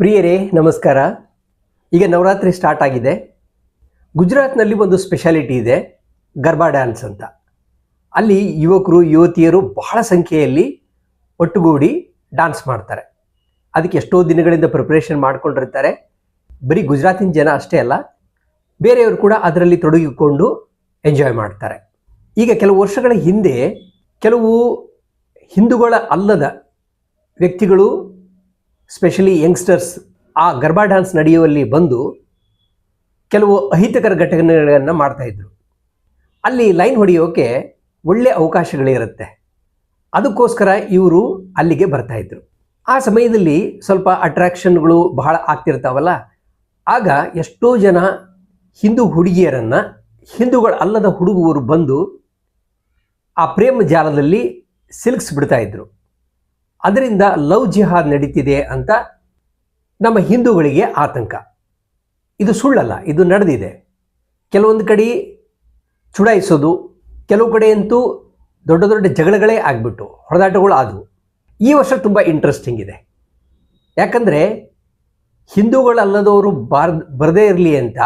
ಪ್ರಿಯರೇ, ನಮಸ್ಕಾರ. ಈಗ ನವರಾತ್ರಿ ಸ್ಟಾರ್ಟ್ ಆಗಿದೆ. ಗುಜರಾತ್ನಲ್ಲಿ ಒಂದು ಸ್ಪೆಷಾಲಿಟಿ ಇದೆ, ಗರ್ಬಾ ಡ್ಯಾನ್ಸ್ ಅಂತ. ಅಲ್ಲಿ ಯುವಕರು, ಯುವತಿಯರು ಬಹಳ ಸಂಖ್ಯೆಯಲ್ಲಿ ಒಟ್ಟುಗೂಡಿ ಡ್ಯಾನ್ಸ್ ಮಾಡ್ತಾರೆ. ಅದಕ್ಕೆ ಎಷ್ಟೋ ದಿನಗಳಿಂದ ಪ್ರಿಪ್ರೇಷನ್ ಮಾಡ್ಕೊಂಡಿರ್ತಾರೆ. ಬರೀ ಗುಜರಾತಿನ ಜನ ಅಷ್ಟೇ ಅಲ್ಲ, ಬೇರೆಯವರು ಕೂಡ ಅದರಲ್ಲಿ ತೊಡಗಿಕೊಂಡು ಎಂಜಾಯ್ ಮಾಡ್ತಾರೆ. ಈಗ ಕೆಲವು ವರ್ಷಗಳ ಹಿಂದೆ ಕೆಲವು ಹಿಂದೂಗಳ ಅಲ್ಲದ ವ್ಯಕ್ತಿಗಳು ಸ್ಪೆಷಲಿ ಯಂಗ್ಸ್ಟರ್ಸ್ ಆ ಗರ್ಭಾ ಡ್ಯಾನ್ಸ್ ನಡೆಯುವಲ್ಲಿ ಬಂದು ಕೆಲವು ಅಹಿತಕರ ಘಟನೆಗಳನ್ನು ಮಾಡ್ತಾಯಿದ್ರು ಅಲ್ಲಿ ಲೈನ್ ಹೊಡೆಯೋಕೆ ಒಳ್ಳೆ ಅವಕಾಶಗಳಿರುತ್ತೆ. ಅದಕ್ಕೋಸ್ಕರ ಇವರು ಅಲ್ಲಿಗೆ ಬರ್ತಾ ಇದ್ರು. ಆ ಸಮಯದಲ್ಲಿ ಸ್ವಲ್ಪ ಅಟ್ರ್ಯಾಕ್ಷನ್ಗಳು ಬಹಳ ಆಗ್ತಿರ್ತಾವಲ್ಲ? ಆಗ ಎಷ್ಟೋ ಜನ ಹಿಂದೂ ಹುಡುಗಿಯರನ್ನು, ಹಿಂದೂಗಳ ಅಲ್ಲದ ಹುಡುಗರು ಬಂದು ಆ ಪ್ರೇಮ ಜಾಲದಲ್ಲಿ ಸಿಲ್ಕ್ಸ್ ಬಿಡ್ತಾ ಇದ್ರು. ಅದರಿಂದ ಲವ್ ಜಿಹಾದ್ ನಡೀತಿದೆ ಅಂತ ನಮ್ಮ ಹಿಂದೂಗಳಿಗೆ ಆತಂಕ. ಇದು ಸುಳ್ಳಲ್ಲ, ಇದು ನಡೆದಿದೆ. ಕೆಲವೊಂದು ಕಡೆ ಚುಡಾಯಿಸೋದು, ಕೆಲವು ಕಡೆಯಂತೂ ದೊಡ್ಡ ದೊಡ್ಡ ಜಗಳಗಳೇ ಆಗಿಬಿಟ್ಟು ಹೊಡೆದಾಟಗಳು ಆದವು. ಈ ವರ್ಷ ತುಂಬ ಇಂಟ್ರೆಸ್ಟಿಂಗ್ ಇದೆ. ಯಾಕಂದರೆ ಹಿಂದೂಗಳಲ್ಲದವರು ಬಾರ್, ಬರದೇ ಇರಲಿ ಅಂತ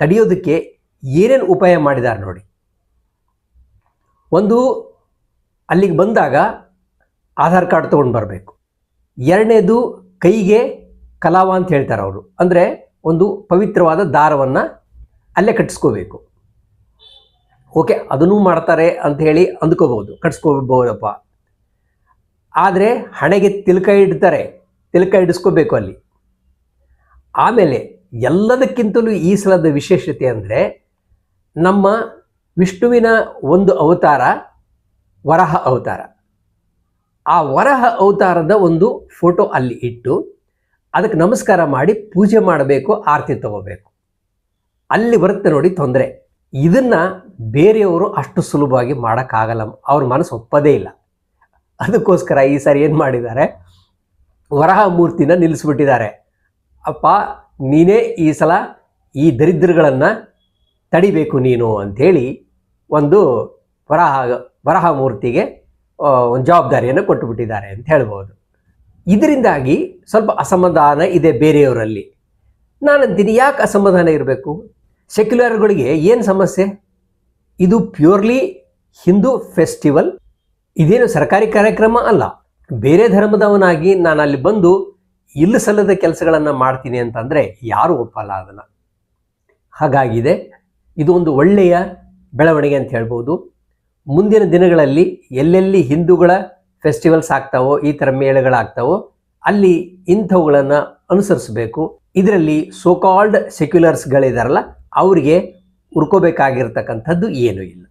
ತಡೆಯೋದಕ್ಕೆ ಏನೇನು ಉಪಾಯ ಮಾಡಿದ್ದಾರೆ ನೋಡಿ. ಒಂದು, ಅಲ್ಲಿಗೆ ಬಂದಾಗ ಆಧಾರ್ ಕಾರ್ಡ್ ತೊಗೊಂಡು ಬರಬೇಕು. ಎರಡನೇದು ಕೈಗೆ ಕಲಾವ ಅಂತ ಹೇಳ್ತಾರೆ ಅವರು. ಅಂದರೆ ಒಂದು ಪವಿತ್ರವಾದ ದಾರವನ್ನು ಅಲ್ಲೇ ಕಟ್ಟಿಸ್ಕೋಬೇಕು. ಓಕೆ, ಅದನ್ನೂ ಮಾಡ್ತಾರೆ ಅಂತ ಹೇಳಿ ಅಂದ್ಕೋಬಹುದು. ಕಟ್ಸ್ಕೋಬಹುದಪ್ಪ ಆದರೆ ಹಣೆಗೆ ತಿಲಕ ಇಡ್ತಾರೆ. ತಿಲಕ ಇಡಿಸ್ಕೋಬೇಕು ಅಲ್ಲಿ. ಆಮೇಲೆ ಎಲ್ಲದಕ್ಕಿಂತಲೂ ಈ ಸಲದ ವಿಶೇಷತೆ ಅಂದರೆ ನಮ್ಮ ವಿಷ್ಣುವಿನ ಒಂದು ಅವತಾರ ವರಹ ಅವತಾರ. ಆ ವರಹ ಅವತಾರದ ಒಂದು ಫೋಟೋ ಅಲ್ಲಿ ಇಟ್ಟು ಅದಕ್ಕೆ ನಮಸ್ಕಾರ ಮಾಡಿ ಪೂಜೆ ಮಾಡಬೇಕು, ಆರತಿ ತಗೋಬೇಕು. ಅಲ್ಲಿ ಬರುತ್ತೆ ನೋಡಿ ತೊಂದರೆ. ಇದನ್ನ ಬೇರೆಯವರು ಅಷ್ಟು ಸುಲಭವಾಗಿ ಮಾಡೋಕ್ಕಾಗಲ್ಲ. ಅವ್ರ ಮನಸ್ಸು ಒಪ್ಪದೇ ಇಲ್ಲ. ಅದಕ್ಕೋಸ್ಕರ ಈ ಸಾರಿ ಏನು ಮಾಡಿದ್ದಾರೆ? ವರಹ ಮೂರ್ತಿನ ನಿಲ್ಲಿಸ್ಬಿಟ್ಟಿದ್ದಾರೆ. ಅಪ್ಪ, ನೀನೇ ಈ ಸಲ ಈ ದರಿದ್ರಗಳನ್ನು ತಡಿಬೇಕು ನೀನು ಅಂಥೇಳಿ ಒಂದು ವರಹ ವರಹ ಮೂರ್ತಿಗೆ ಒಂದು ಜವಾಬ್ದಾರಿಯನ್ನು ಕೊಟ್ಟುಬಿಟ್ಟಿದ್ದಾರೆ ಅಂತ ಹೇಳ್ಬೋದು. ಇದರಿಂದಾಗಿ ಸ್ವಲ್ಪ ಅಸಮಾಧಾನ ಇದೆ ಬೇರೆಯವರಲ್ಲಿ. ದಿನ ಯಾಕೆ ಅಸಮಾಧಾನ ಇರಬೇಕು? ಸೆಕ್ಯುಲರ್ಗಳಿಗೆ ಏನು ಸಮಸ್ಯೆ? ಇದು ಪ್ಯೂರ್ಲಿ ಹಿಂದೂ ಫೆಸ್ಟಿವಲ್ ಇದೇನು ಸರ್ಕಾರಿ ಕಾರ್ಯಕ್ರಮ ಅಲ್ಲ. ಬೇರೆ ಧರ್ಮದವನಾಗಿ ನಾನು ಅಲ್ಲಿ ಬಂದು ಇಲ್ಲಿ ಸಲ್ಲದ ಕೆಲಸಗಳನ್ನು ಮಾಡ್ತೀನಿ ಅಂತಂದರೆ ಯಾರು ಒಪ್ಪಲ್ಲ ಅದನ್ನು. ಹಾಗಾಗಿದೆ. ಇದು ಒಂದು ಒಳ್ಳೆಯ ಬೆಳವಣಿಗೆ ಅಂತ ಹೇಳ್ಬೋದು. ಮುಂದಿನ ದಿನಗಳಲ್ಲಿ ಎಲ್ಲೆಲ್ಲಿ ಹಿಂದೂಗಳ ಫೆಸ್ಟಿವಲ್ಸ್ ಆಗ್ತಾವೋ, ಈ ಥರ ಮೇಳಗಳಾಗ್ತಾವೋ, ಅಲ್ಲಿ ಇಂಥವುಗಳನ್ನು ಅನುಸರಿಸಬೇಕು. ಇದರಲ್ಲಿ ಸೋಕಾಲ್ಡ್ ಸೆಕ್ಯುಲರ್ಸ್ಗಳಿದಾರಲ್ಲ ಅವರಿಗೆ ಹುರ್ಕೋಬೇಕಾಗಿರ್ತಕ್ಕಂಥದ್ದು ಏನೂ ಇಲ್ಲ.